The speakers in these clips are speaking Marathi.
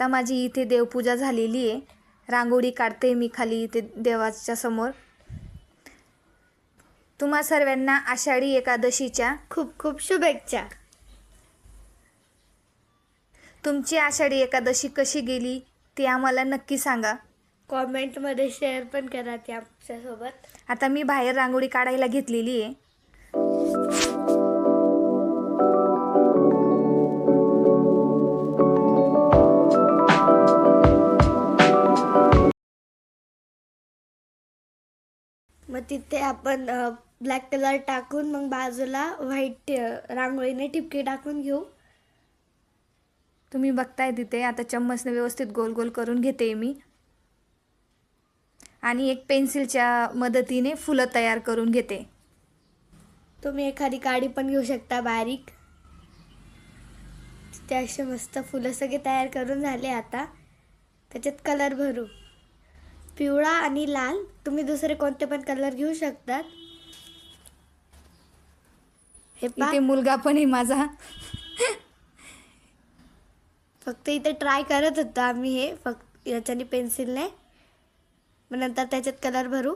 आत्ता माझी इथे देवपूजा झालेली आहे. रांगोळी काढते मी खाली इथे देवाच्या समोर. तुम्हा सर्वांना आषाढी एकादशीच्या खूप खूप शुभेच्छा. तुमची आषाढी एकादशी कशी गेली ती आम्हाला नक्की सांगा. कॉमेंटमध्ये शेअर पण करा ते आमच्यासोबत. आता मी बाहेर रांगोळी काढायला घेतलेली आहे. मग तिथे आपण ब्लॅक कलर टाकून मग बाजूला व्हाईट रांगोळीने ठिपके टाकून घेऊ. तुम्ही बघताय तिथे आता चम्मचने व्यवस्थित गोल गोल करून घेते मी. आणि एक पेन्सिलच्या मदतीने फुलं तयार करून घेते. तुम्ही एखादी काडी पण घेऊ शकता बारीक. तिथे असे मस्त फुलं सगळे तयार करून झाले आता. त्याच्यात कलर भरू. पिवळा आणि लाल. तुम्ही दुसरे कोणते पण कलर घेऊ शकतात. हे पहा. इथे मुलगा पण आहे माझा. फक्त इथे ट्राय करत होतो आम्ही हे. फक्त याच्याने पेन्सिलने मग नंतर त्याच्यात कलर भरू.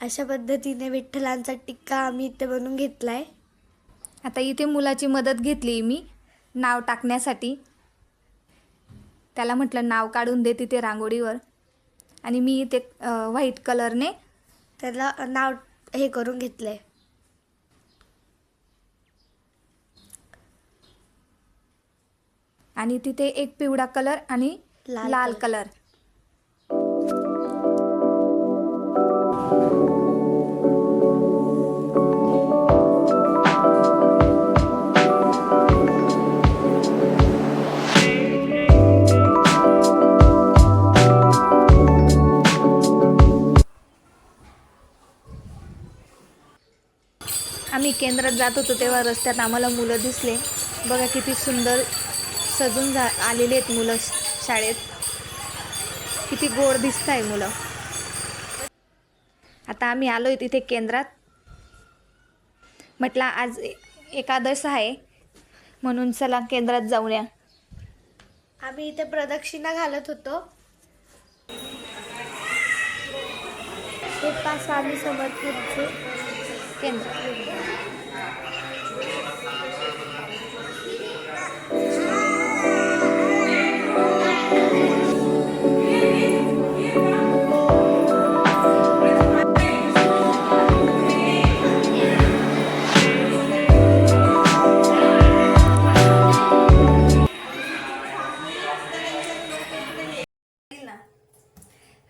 अशा पद्धतीने विठ्ठलांचा टिक्का आम्ही इथे बनवून घेतलाय. आता इथे मुलाची मदत घेतली मी. नाव टाकण्यासाठी. त्याला म्हटलं नाव काढून दे तिथे रांगोळीवर. आणि मी अं, व्हाईट कलरने त्याला नाव हे करून घेतलंय. आणि तिथे एक पिवळा कलर आणि लाल लाल कलर. केंद्रात जात होतो तेव्हा रस्त्यात आम्हाला मुलं दिसले. बघा किती सुंदर सजून जा आलेले आहेत मुलं शाळेत. किती गोड दिसत आहे मुलं. आता आम्ही आलो आहे तिथे केंद्रात. म्हटलं आज एकादश आहे म्हणून चला केंद्रात जाऊया आम्ही इथे प्रदक्षिणा घालत होतो. पाच स्वामी समर्थांचे केंद्र.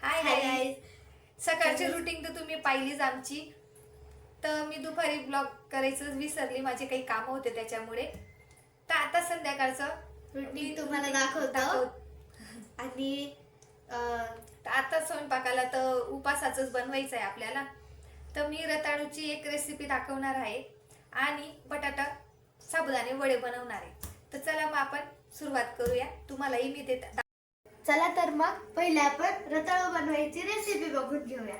हाय guys. सकाळची रुटीन तर तुम्ही पाहिलीच आमची. तर मी दुपारी ब्लॉग करायचं विसरली. माझे काही कामं होते त्याच्यामुळे. तर आता संध्याकाळचं रुटीन तुम्हाला दाखवतो. दाखव- आणि आता स्वयंपाकाला तर उपासाचंच बनवायचं आहे आपल्याला. तर मी रताळूची एक रेसिपी दाखवणार आहे. आणि बटाटा साबुदाणे वडे बनवणार आहे. तर चला मग आपण सुरुवात करूया. तुम्हालाही मी ते दा- चला तर मग पहिले आपण रताळू बनवायची रेसिपी बघून घेऊया.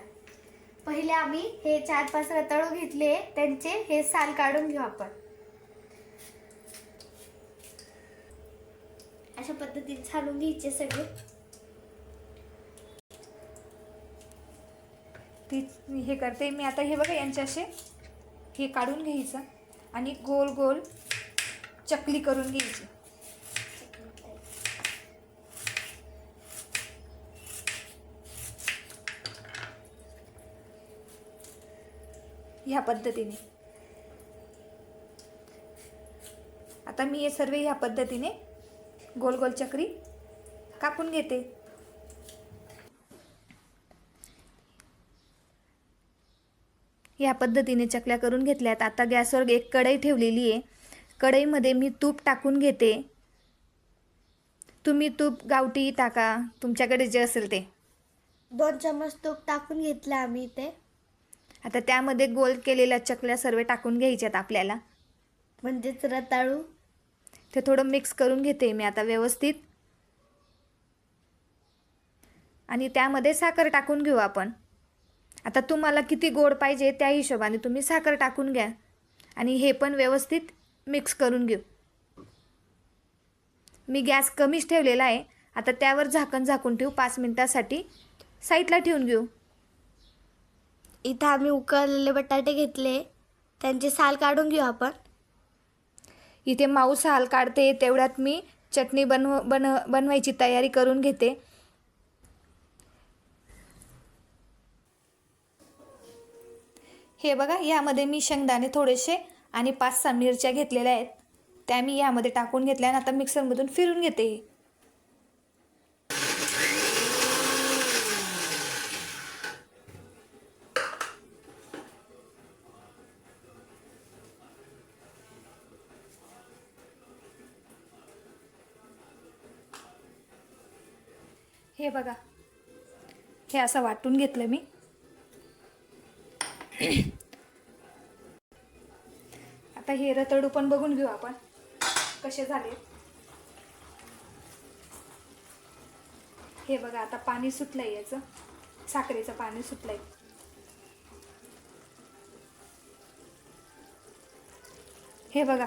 पहिले आम्ही हे चार पाच रताळू घेतले त्यांचे हे साल काढून घेऊ आपण. अशा पद्धतीने छानून घ्यायचे सगळे. ती हे करते. मी आता हे बघा यांचे असे हे काढून घ्यायचं आणि गोल गोल चकली करून घ्यायची. ह्या पद्धतीने. आता मी हे सर्व ह्या पद्धतीने गोल गोल चक्री कापून घेते. ह्या पद्धतीने चकल्या करून घेतल्यात. आता गॅसवर एक कढई ठेवलेली आहे. कढईमध्ये मी तूप टाकून घेते. तुम्ही तूप गावठी टाका. तुमच्याकडे जे असेल ते. दोन चमच तूप टाकून घेतलं आम्ही ते आता त्यामध्ये गोल केलेल्या चकल्या सर्व टाकून घ्यायच्यात आपल्याला. म्हणजेच रताळू? ते थोडं मिक्स करून घेते मी आता व्यवस्थित. आणि त्यामध्ये साखर टाकून घेऊ आपण. आता तुम्हाला किती गोड पाहिजे त्या हिशोबाने तुम्ही साखर टाकून घ्या. आणि हे पण व्यवस्थित मिक्स करून घेऊ. मी गॅस कमीच ठेवलेला आहे. आता त्यावर झाकण झाकून ठेवू पाच मिनटासाठी. साईडला ठेवून घेऊ. इथं आम्ही उकळलेले बटाटे घेतले. त्यांची साल काढून घेऊ आपण. इथे माऊ साल काढते तेवढ्यात मी चटणी बनव बन बनवायची तयारी करून घेते. हे बघा यामध्ये मी शेंगदाणे थोडेसे आणि पाच सहा मिरच्या घेतलेल्या आहेत. त्या मी यामध्ये टाकून घेतल्या आणि आता मिक्सरमधून फिरून घेते. हे बघा. हे असं वाटून घेतलं मी. आता हे रतडू पण बघून घेऊ आपण. कसे झाले. हे बघा आता पाणी सुटलंय याचं. साखरेचं पाणी सुटलंय. हे बघा.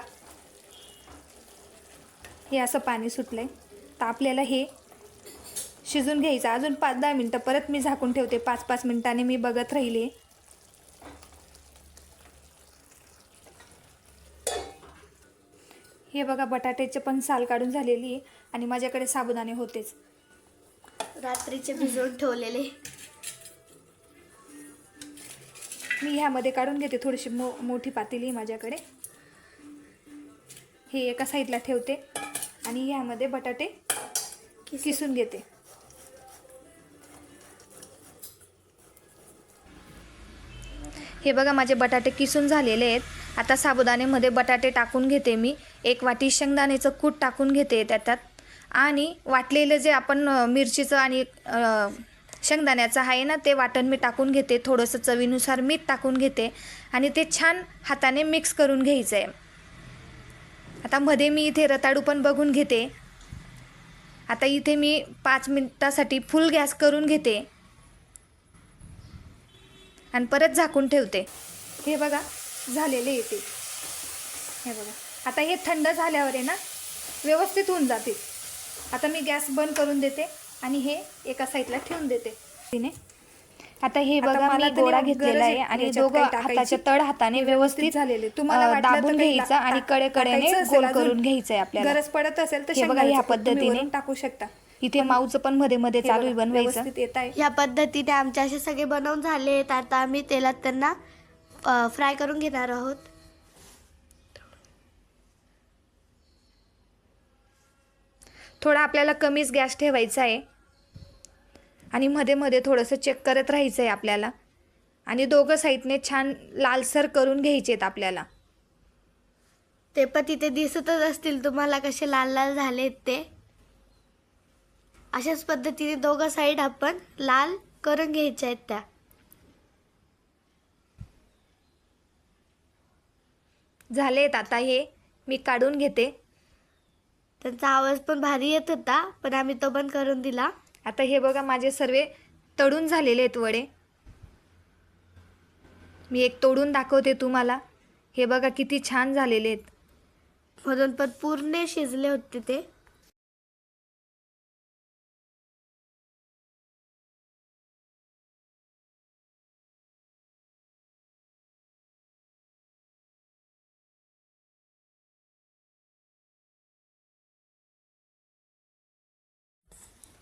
हे असं पाणी सुटलंय. तर आपल्याला हे शिजून घ्यायचं. अजून पाच दहा मिनटं परत मी झाकून ठेवते. पाच पाच मिनिटांनी मी बघत राहिले. हे बघा बटाट्याचे पण साल काढून झालेली आहे आणि माझ्याकडे साबुदाणे होतेच. रात्रीचे भिजवून ठेवलेले. मी ह्यामध्ये काढून घेते. थोडीशी मो मोठी पातेली माझ्याकडे. हे एका साईडला ठेवते आणि ह्यामध्ये बटाटे किसून घेते. हे बघा माझे बटाटे किसून झालेले आहेत. आता साबुदाण्यामध्ये बटाटे टाकून घेते मी. एक वाटी शेंगदाण्याचं कूट टाकून घेते त्याच्यात. आणि वाटलेलं जे आपण मिरचीचं आणि शेंगदाण्याचं आहे ना ते वाटण मी टाकून घेते. थोडंसं चवीनुसार मीठ टाकून घेते. आणि ते छान हाताने मिक्स करून घ्यायचं आहे आता मध्ये मी इथे रताडू पण बघून घेते. आता इथे मी पाच मिनिटासाठी फुल गॅस करून घेते. आणि परत झाकून ठेवते. हे बघा झालेले येते हे बघा. आता हे थंड झाल्यावर आहे ना व्यवस्थित होऊन जाते आता मी गॅस बंद करून देते आणि हे एका साईडला ठेवून देते. तिने. आता हे बघा मी गोळा घेतलेला आहे आणि दोघं. हाताच्या तळ हाताने व्यवस्थित झालेले. तुम्हाला दाबून घ्यायचं आणि टाकायचं असेल गोल करून घ्यायचं आहे आपल्याला. गरज पडत असेल तर बघा ह्या पद्धतीने. टाकू शकता. इथे माऊचं पण मध्ये मध्ये चालू आहे बनवायचं. व्यवस्थित येत आहे. या पद्धतीने आमचे असे सगळे बनवून झाले आहेत. आता आम्ही तेलात त्यांना फ्राय करून घेणार आहोत. थोडा आपल्याला कमीच गॅस ठेवायचा आहे. आणि मध्ये मध्ये थोडंसं चेक करत राहायचं आहे आपल्याला. आणि दोघं साईडने छान लालसर करून घ्यायचे आहेत आपल्याला. ते पण तिथे दिसतच असतील तुम्हाला कसे लाल लाल झालेत ते. अशाच पद्धतीने दोघं साईड आपण लाल करून घ्यायच्या आहेत त्या. झालेत आता हे. मी काढून घेते. त्यांचा आवाज पण भारी येत होता पण आम्ही तो बंद करून दिला. आता हे बघा माझे सर्व तळून झालेले आहेत वडे. मी एक तोडून दाखवते तुम्हाला. हे बघा किती छान झालेले आहेत. मधून पण पूर्ण शिजले होते ते.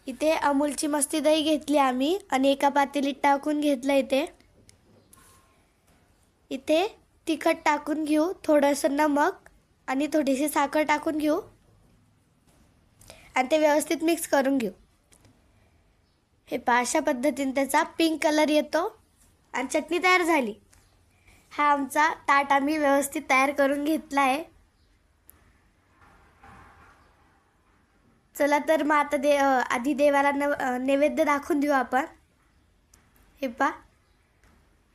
इथे अमूलची मस्ती दही घेतली आम्ही आणि एका पातेलीत टाकून घेतलं इथे. इथे तिखट टाकून घेऊ थोडंसं नमक आणि थोडीशी साखर टाकून घेऊ. आणि ते व्यवस्थित मिक्स करून घेऊ. हे पहा अशा पद्धतीने त्याचा पिंक कलर येतो आणि चटणी तयार झाली. हा आमचा ताट आम्ही व्यवस्थित तयार करून घेतला आहे. चला तर मग आता दे आधी देवाला नव अं, नैवेद्य दाखवून देऊ आपण. हे पा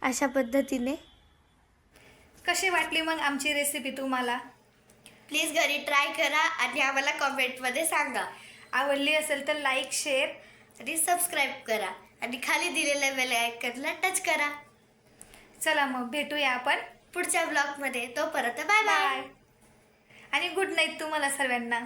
अशा पद्धतीने. कशी वाटली मग आमची रेसिपी तुम्हाला? प्लीज घरी ट्राय करा आणि आम्हाला कॉमेंटमध्ये सांगा. आवडली असेल तर लाईक शेअर आणि सबस्क्राईब करा. आणि खाली दिलेल्या बेल आयकनला टच करा. चला मग भेटूया आपण. पुढच्या ब्लॉगमध्ये तोपर्यंत बाय बाय बाय आणि गुड नाईट तुम्हाला सर्वांना.